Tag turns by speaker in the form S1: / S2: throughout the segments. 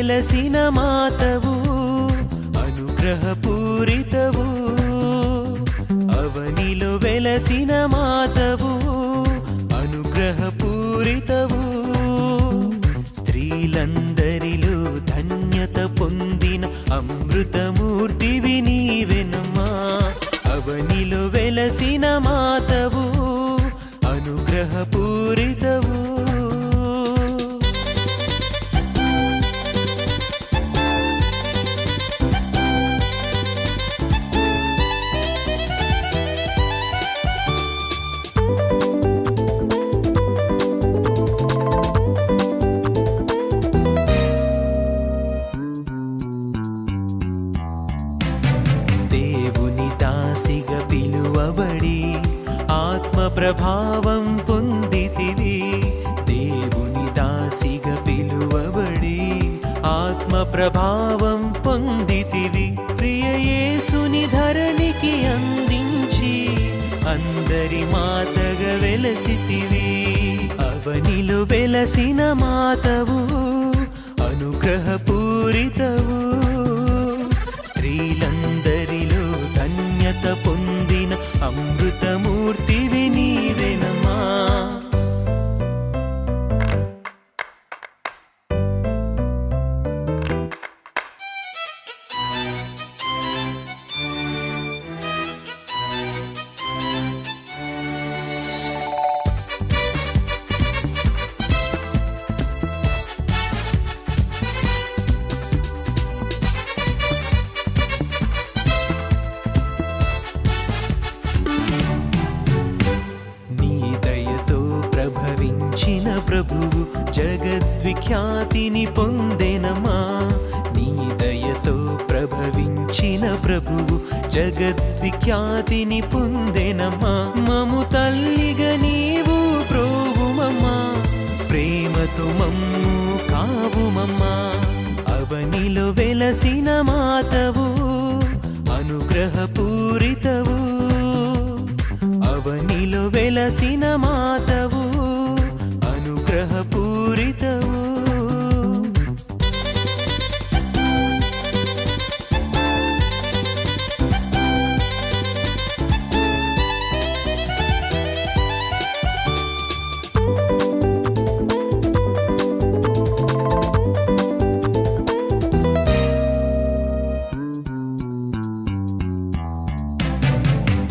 S1: వెలసిన మాతవు అనుగ్రహపూరితవు. అవనిలో వెలసిన మాతవు అనుగ్రహపూరితవు. స్త్రీలందరిలో ధన్యత పొందిన అమృతమూర్తివి నీవెనమ్మా అవనిలో వెలసిన మాతవు అనుగ్రహపూరితవు ప్రభావం పొందితివి. దేవుని దాసిగ పిలువబడి ఆత్మ ప్రభావం పొందితివి. ప్రియయేసుని ధరణికి అందించి అందరి మాతగ వెలసితివి. అవనిలు వెలసిన మాతవు అనుగ్రహపూరితవు. ప్రభవించిన ప్రభువు జగద్విఖ్యాతిని పొందెనమా? నీ దయతో ప్రభవించిన ప్రభువు జగద్విఖ్యాతిని పొందెనమా? మము తల్లిగా నీవు ప్రోవుమమ్మా. ప్రేమతో మమ్ము కావుమమ్మా. అవనిలో వెలసిన మాతవు అనుగ్రహ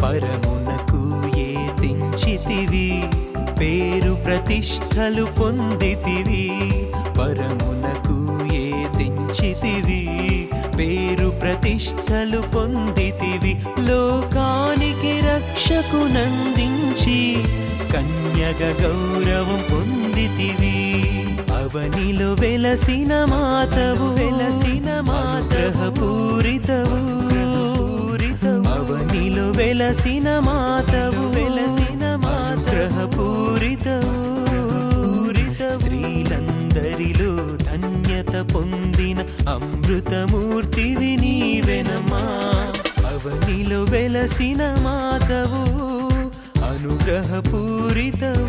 S1: పరమునకు ఏ తెంచితివి పేరు ప్రతిష్టలు పొందితివి. పరమునకు ఏ తెంచితివి పేరు ప్రతిష్టలు పొందితివి. లోకానికి రక్షకునందించి కన్యగ గౌరవం పొందితివి. అవనిలో వెలసిన మాతవు వెలసిన మాతృహపూరితవు అవనిలో వెలసిన మాతవు వెలసిన మాతృహపూరితవు స్త్రీలందరిలో ధన్యత పొందిన అమృతమూర్తివి నీవెనమా అవనిలో వెలసిన మాతవు అనుగ్రహపూరితవు.